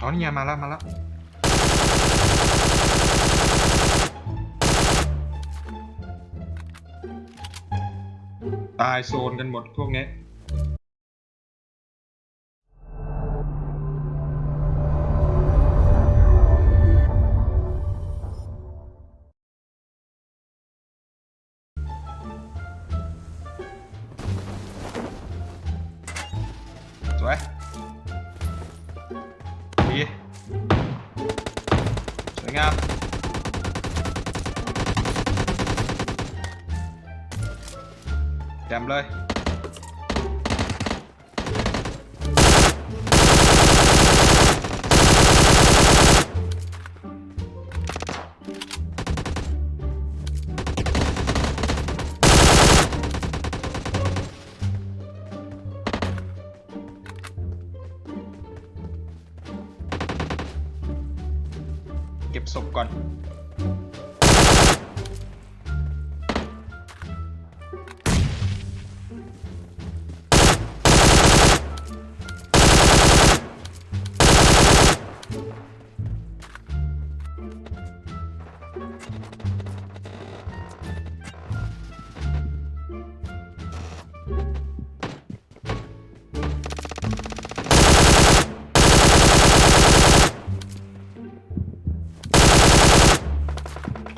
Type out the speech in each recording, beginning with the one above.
เอ๋อนี่ไงมาแล้วมาแล้วตายโซนกันหมดพวกนี้สวย สวยง เก็บศพก่อน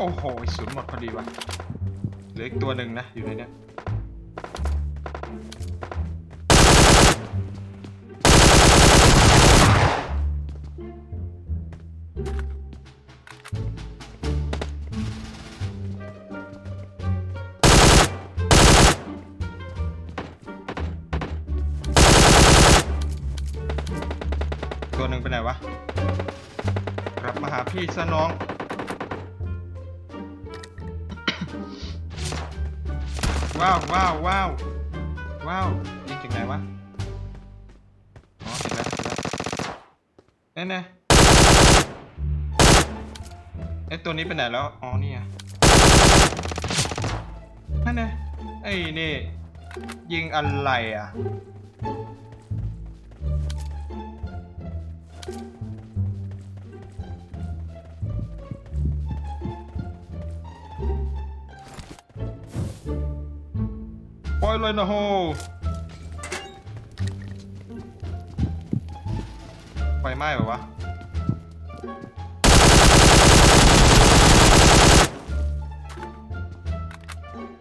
โอ้โหศูนย์หมดพอดีว่ะเหลืออีกตัวหนึ่งนะอยู่ในเนี้ยตัวหนึ่งไปไหนวะ กลับมาหาพี่ซะน้อง ว้าวว้าวว้าวว้าวยิงจากไหนวะอ๋อเห็นแล้วเห็นแล้วแน่แน่ไอตัวนี้ไปไหนแล้วอ๋อนี่ไงนั่นไงไอ้นี่ยิงอะไรอะ เลยนะโฮไฟไหม้เหรอวะ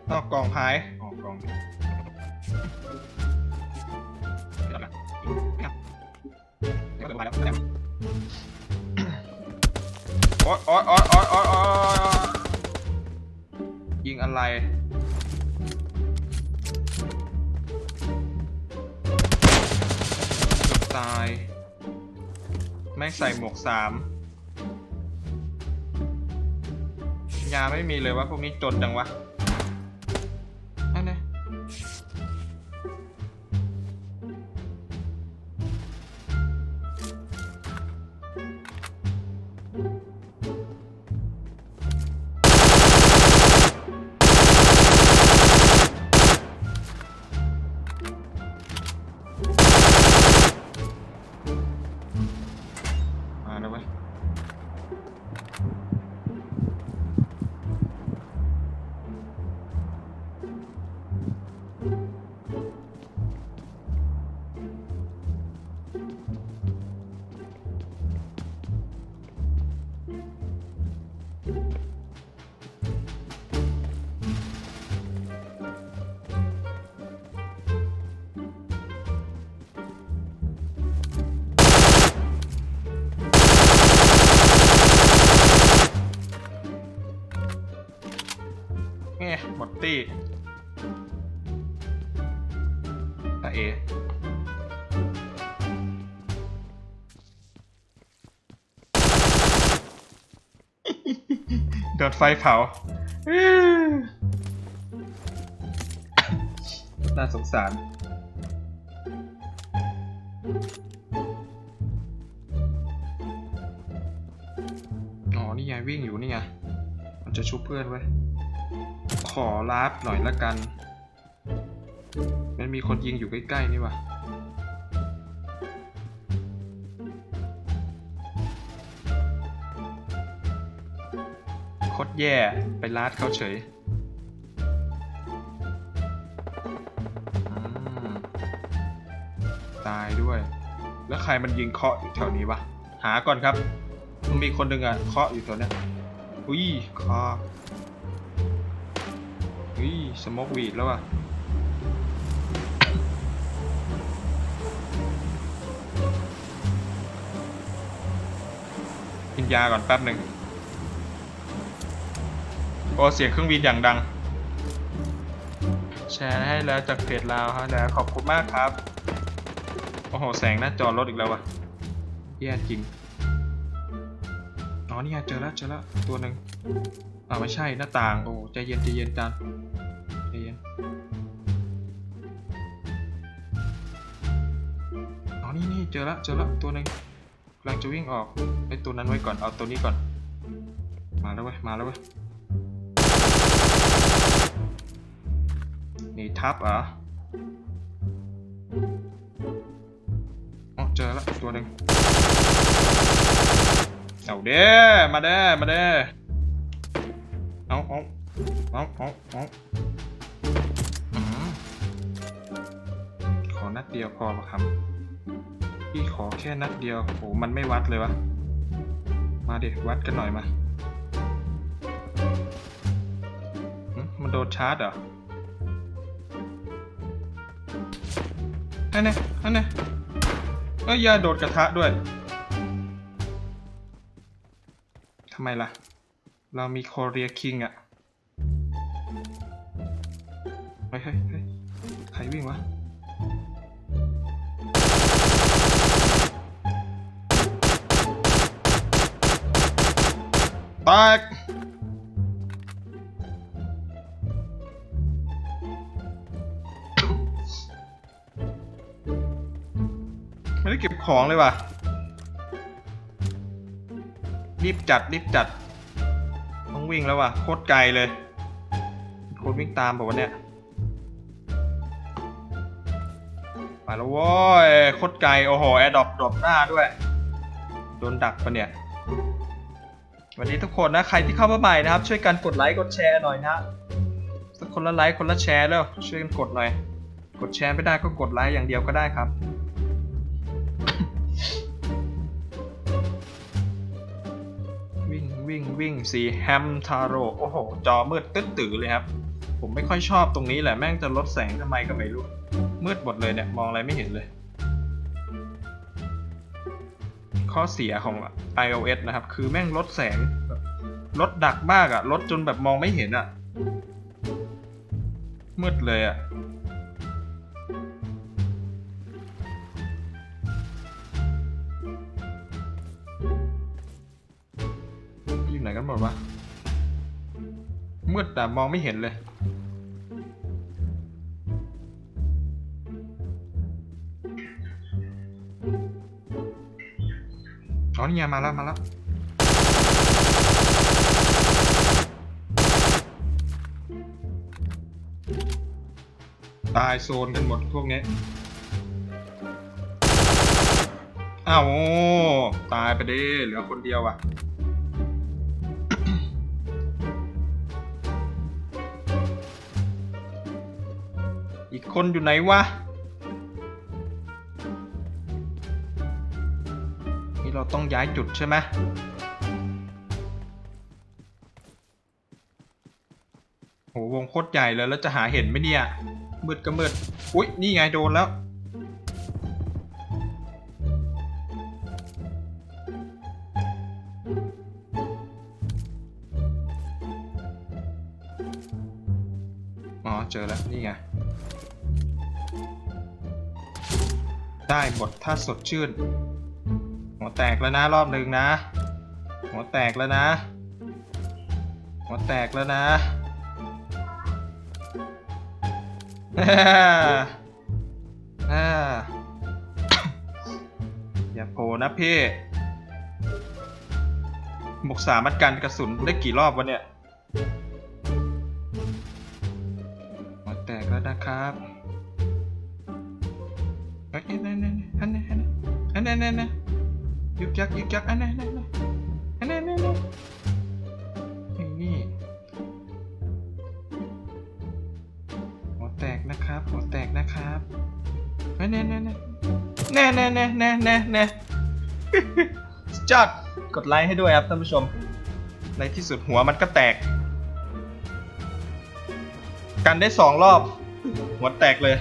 นอกกล่องหายออกกล่องโอ๊ยโอ๊ยโอ๊ยโอ๊ยโอ๊ยยิงอะไร ตาย แม่งใส่หมวกสามยาไม่มีเลยวะพวกนี้จนจังวะ ไงหมดตี้ตาเอโดนไฟเผาน่าสงสารอ๋อนี่ไงวิ่งอยู่นี่ไง มันจะชุบเพื่อนไว้ ขอลาบหน่อยละกัน มันมีคนยิงอยู่ใกล้ ๆ นี่วะโคตรแย่ ไปลาดเขาเฉยตายด้วย แล้วใครมันยิงเคาะอยู่แถวนี้วะ หาก่อนครับ มันมีคนหนึ่งอะเคาะอยู่แถวนี้อุ้ยเคาะ อุ้ยสโมกวีดแล้วอะกินยาก่อนแป๊บหนึ่งโอ้เสียงเครื่องบินอย่างดัง แชร์ให้แล้วจากเพจลาวฮะแล้วขอบคุณมากครับ โอ้โห แสงหน้าจอรถอีกแล้ววะแย่จริง อ๋อนี่เจอแล้วเจอแล้วตัวหนึ่ง อ่าไม่ใช่หน้าต่าง โอ้ใจเย็นใจเย็นจานใจเย็นอ๋อนี่นี่เจอล้วเจอล้วตัวหนึ่งกำลังจะวิ่งออกไอ้ตัวนั้นไว้ก่อน เอาตัวนี้ก่อน มาแล้วเว้ย มาแล้วเว้ยหนี่ทับเหรออ๋อเจอแล้วตัวหนึ่งเอาเด้มาเด้มาเด้ เอาเอาเอาเอาเอาขอนัดเดียวพอปะครับ พี่ขอแค่นัดเดียวโหมันไม่วัดเลยวะ มาเด็วัดกันหน่อยมามันโดนชาร์จเหรออันนี้อันนี้เอ้ยอย่าโดดกระทะด้วย ทำไมล่ะ เรามีโคเรียคิงอะเฮ้ยเฮ้ยเฮ้ยใครวิ่งวะแตกไม่ได้เก็บของเลยว่ะรีบจัดรีบจัด วิ่งแล้วว่ะโคตรไกลเลยคนวิ่งตามแบอกว่าวะเนี่ยไปแล้วโว้ยโคตรไกลโอ้โหแอร์ดรอปดรอปหน้าด้วยโดนดักปะเนี่ยวัสดีทุกคนนะใครที่เข้ามาใหม่นะครับ ช่วยกันกดไลค์กดแชร์หน่อยนะสักคนละไลค์คนละแชร์แล้วช่วยกันกดหน่อย กดแชร์ไม่ได้ก็กดไลค์อย่างเดียวก็ได้ครับ วิ่งวิ่งวิ่งสีแฮมทาโร่โอ้โห จอมืดตึ๊ดตื่อเลยครับ ผมไม่ค่อยชอบตรงนี้แหละแม่งจะลดแสงทำไมก็ไม่รู้ มืดหมดเลยเนี่ย มองอะไรไม่เห็นเลย ข้อเสียของ iOS นะครับ คือแม่งลดแสงลดดักมากอะลดจนแบบมองไม่เห็นอะมืดเลยอะ กันหมดวะ มืดแต่มองไม่เห็นเลย อ๋อนี่ไงมาแล้วมาแล้วตายโซนกันหมดพวกนี้ อ้าวตายไปดิเหลือคนเดียวอะ กคนอยู่ไหนวะ นี่เราต้องย้ายจุดใช่ไหมโหวงโคตรใหญ่เลยแล้วจะหาเห็นไหมเนี่ย มืดก็มืด อุ๊ย นี่ไงโดนแล้ว อ๋อ เจอแล้ว นี่ไง ได้หมดถ้าสดชื่น หัวแตกแล้วนะรอบหนึ่งนะ หัวแตกแล้วนะ หัวแตกแล้วนะอ่าอย่าโผล่นะพี่หมกสามัดกันกระสุนได้กี่รอบวะเนี่ยหัวแตกแล้วนะครับ นะยุกยักยุกยักอันนั้นนั่นอันนั้นนั่นนะนี่หัวแตกนะครับหัวแตกนะครับแน่แน่แน่แน่แน่แน่แน่แน่แน่จอดกดไลค์ให้ด้วยครับท่านผู้ชม ในที่สุดหัวมันก็แตก กันได้สองรอบ หัวแตกเลย